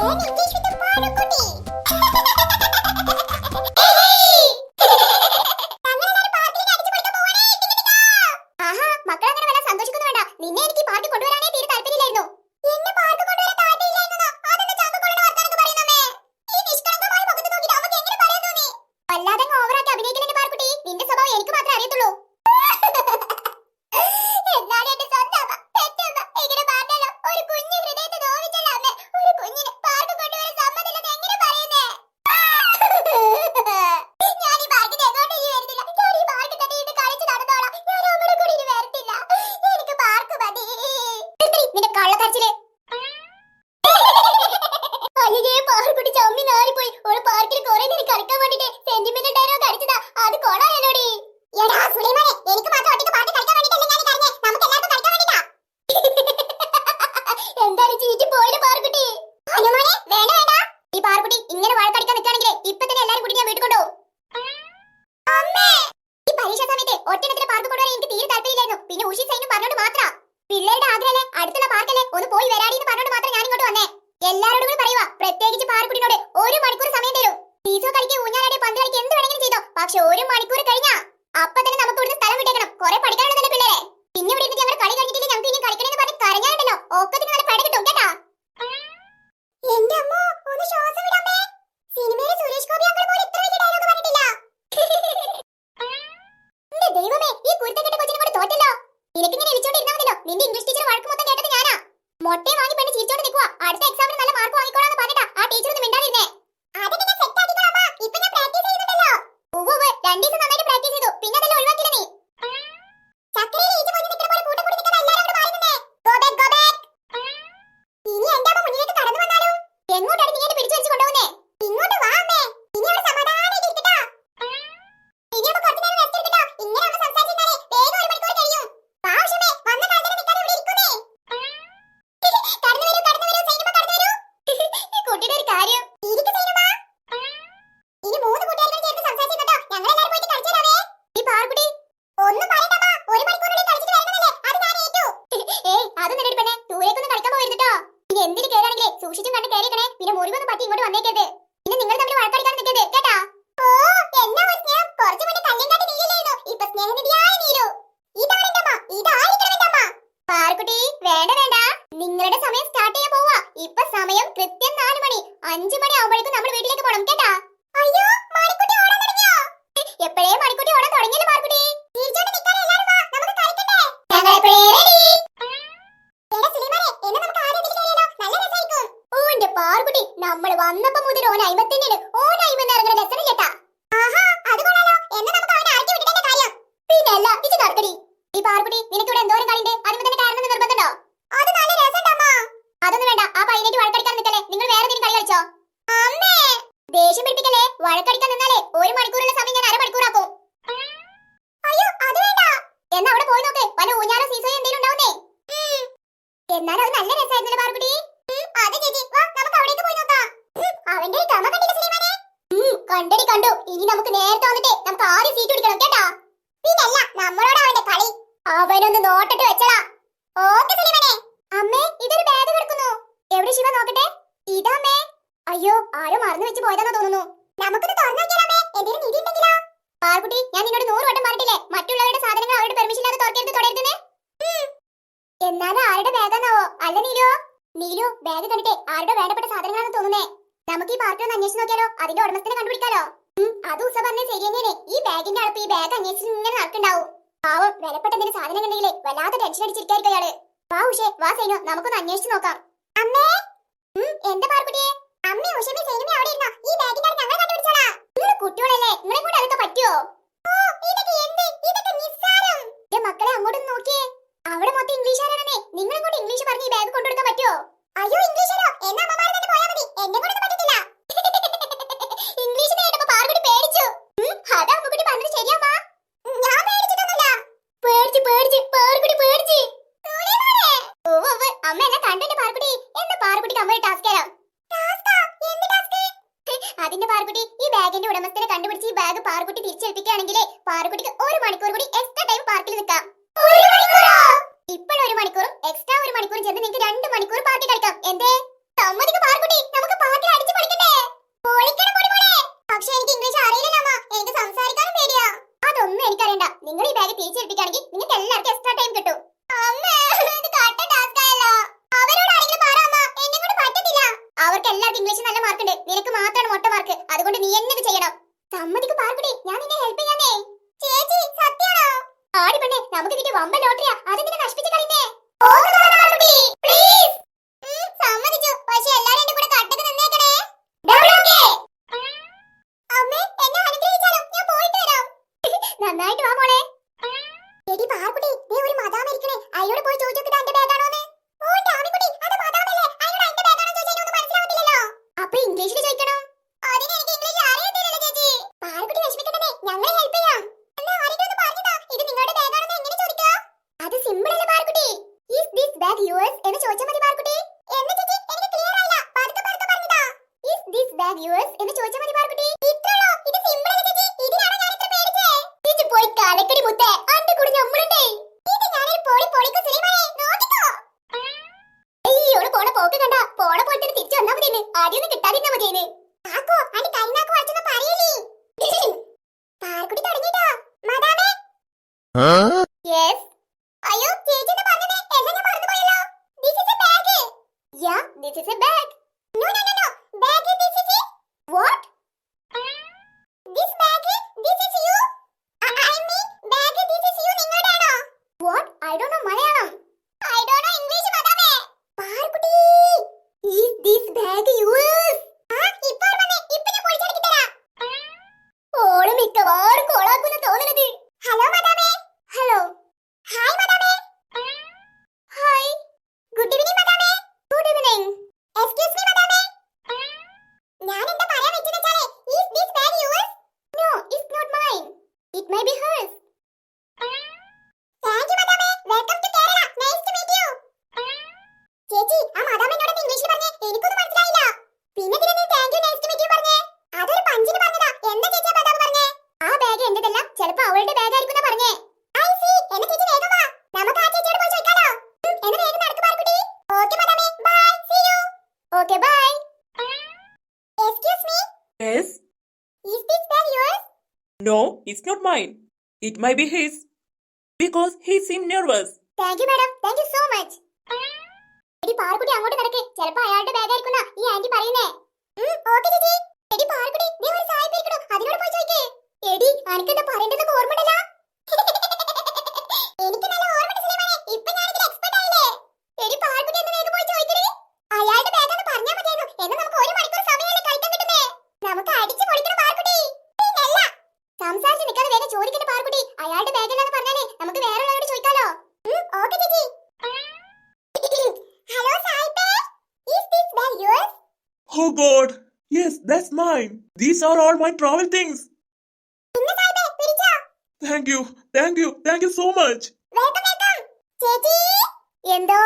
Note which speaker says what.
Speaker 1: എനിക്ക് ഇഷ്ടപ്പാടുകൂടി ഉഷി സൈനും പറഞ്ഞോണ്ട് മാത്രാ. പിള്ളേരുടെ ആഗ്രഹല്ലേ? അടുത്തുള്ള പാർക്കല്ലേ? ഒന്ന് പോയി വരാടി പറഞ്ഞോണ്ട് മാത്രം ഞാൻ ഇങ്ങോട്ട് വന്നേ. എല്ലാരോടും കൂടി പറയുവാ പ്രത്യേകിച്ച് പാറക്കുട്ടിനോട് ഒരു മണിക്കൂർ സമയം തരൂ. ടീസോ കളിക്ക് ഊഞ്ഞാലാടി പന്ത് കളിക്ക് എന്ത് വേണമെങ്കിലും ചെയ്തോ. പക്ഷെ ഒരു മണിക്കൂർ കഴിഞ്ഞാ അപ്പൊ തന്നെ നമുക്ക് ഇവിടുന്ന് സ്ഥലം വിട്ടേക്കണം. കുറെ പഠിക്കാനുണ്ടല്ലോ പിള്ളേരെ. നിങ്ങളുടെ സമയം സ്റ്റാർട്ട് ചെയ്യാൻ പോവാ. ഇപ്പൊ സമയം കൃത്യം നാല് മണി. അഞ്ചു മണി ആവുമ്പോഴേക്കും നമ്മൾ വീട്ടിലേക്ക് പോകണം കേട്ടാ? കണ്ടടി കണ്ടു ഇനി നമുക്ക് നേരത്തെ വന്നിട്ട് നമുക്ക് ആദ്യം സീറ്റ് പിടിക്കണം കേട്ടോ? പിന്നല്ല നമ്മളോട് അവന്റെ കളി. അവനൊന്ന് നോട്ടിട്ട് വെച്ചടാ ഓക്കെ സിനിമനെ. അമ്മേ ഇതൊരു ബാഗ് കിടക്കുന്നു. എവിടെ ശിവ നോക്കട്ടെ? ഇതമ്മേ അയ്യോ ആരോ മറന്നു വെച്ച് പോയതാണെന്ന് തോന്നുന്നു. നമുക്കിത് തുറന്നു നോക്കിയാലേ എന്തെങ്കിലും നിധി ഉണ്ടെങ്കിലോ? പാർക്കുട്ടി ഞാൻ നിന്നോട് നൂറ് വട്ടം പറഞ്ഞിട്ടില്ലേ? മറ്റുള്ളവരുടെ സാധനങ്ങൾ അവരുടെ പെർമിഷൻ ഇല്ലാതെ തുറക്കരുത് തുടരുന്നേ എന്നാലും ആരുടെ ബാഗാന്നാവോ അല്ല നീലു നീലു ബാഗ് കണ്ടിട്ട് ആരുടെ വേണ്ടപ്പെട്ട സാധനങ്ങളാണെന്ന് തോന്നുന്നേ. നമുക്ക് ഈ പാർട്ടി ഒന്ന് അന്വേഷിച്ച് നോക്കിയാലോ? അതിന്റെ ഉടമസ്ഥനെ കണ്ടുപിടിക്കാലോ? അത് ഉസ പറഞ്ഞ ശരി ഈ ബാഗിന്റെ അളപ്പ് ഈ ബാഗ് അന്വേഷിച്ച് ഇങ്ങനെ നടക്കുണ്ടാവും. പാവം വിലപ്പെട്ട എന്തെങ്കിലും സാധനം കണ്ടെങ്കിലേ വല്ലാത്ത ടെൻഷൻ അടിച്ചിരിക്കായിരിക്കും അയാൾ വാ ഉഷേ വാ സൈനു നമുക്കൊന്ന് അന്വേഷിച്ച് നോക്കാം. അമ്മേ! എന്താ പാർക്കുട്ടിയെ? അമ്മേ ഉഷമേ സൈനുമേ അവിടെ ഇരുന്നോ. ഈ ബാഗിന്റെ ഞങ്ങൾ കണ്ടുപിടിച്ചോളാം. നിങ്ങൾ കുട്ടികളല്ലേ? നിങ്ങളെ കൂടെ അതൊക്കെ പറ്റുമോ മക്കളെ അങ്ങോട്ടൊന്ന് നോക്കിയേ. അവിടെ മൊത്തം ഇംഗ്ലീഷുകാരാണെന്നേ. നിങ്ങളെ കൂടെ ഇംഗ്ലീഷ് പറഞ്ഞ് ഈ ബാഗ് കൊണ്ടുകൊടുക്കാൻ പറ്റുമോ അയ്യോ അമ്മ എന്നെ കണ്ടിട്ട് പാർക്കുട്ടി എന്ന് പാർക്കുട്ടിക്ക് അമ്മ ഒരു ടാസ്ക് തരാം അതിന്റെ പാർക്കുട്ടി ഈ ബാഗിന്റെ ഉടമസ്ഥനെ കണ്ടുപിടിച്ച് ഈ ബാഗ് പാർക്കുട്ടി തിരിച്ചേൽപ്പിക്കുകയാണെങ്കിൽ പാർക്കുട്ടിക്ക് ഒരു മണിക്കൂർ കൂടി എക്സ്ട്രാ ടൈം പാർക്കിൽ നിൽക്കാം. ഇപ്പോഴും ഒരു മണിക്കൂറും? എക്സ്ട്രാ ഒരു മണിക്കൂറും ചേർന്ന് നിങ്ങൾക്ക് രണ്ട് മണിക്കൂർ പാർട്ടി കളിക്കാം. എന്തേ? സമ്മതിക്ക് എല്ലാവർക്കും ഇംഗ്ലീഷ് നല്ല മാർക്ക് ഉണ്ട്. നിനക്ക് മാത്രമാണ് മൊട്ട മാർക്ക് അതുകൊണ്ട് നീ എന്നെ ചെയ്യണം. സമ്മതിക്ക് പാർക്കുടി ഞാൻ നിന്നെ ഹെൽപ്പ് ചെയ്യാനേ ചേച്ചി സത്യാണോ ആടി പെണ്ണെ നമുക്ക് കിട്ടിയ വമ്പൻ ലോട്ടറിയാ. അത് നിന്നെ നശിപ്പിച്ച് കളയുന്നേ? 两个黑背呀 യെസ് അയ്യോ ചേച്ചി പറഞ്ഞത്? എന്നെ ഞാൻ മറന്നുപോയല്ലോ? This is a bag yeah this is a
Speaker 2: No, it's not mine. It might be his. Because he seemed nervous.
Speaker 1: Thank you, madam. Thank you so much. എടി പാർക്കുട്ടി അങ്ങോട്ട് നടക്കേ ചിലപ്പോ അയാളുടെ ബാഗ് ആയിരിക്കുന്ന ഈ ആന്റി പറയുന്നേ ഓക്കെ ചേച്ചി എടി പാർക്കുട്ടി നീ ഒരു സായിപ്പ് ഇരിക്കണോ അതിനോട് പോയി ചോദിക്കേ എടി അനക്കെന്താ പറയേണ്ടത് ഓർമ്മ
Speaker 2: Oh god! Yes, that's mine. These are all my travel things. Thank you, thank you, thank you so much.
Speaker 1: Welcome, welcome. ചേച്ചി എന്തോ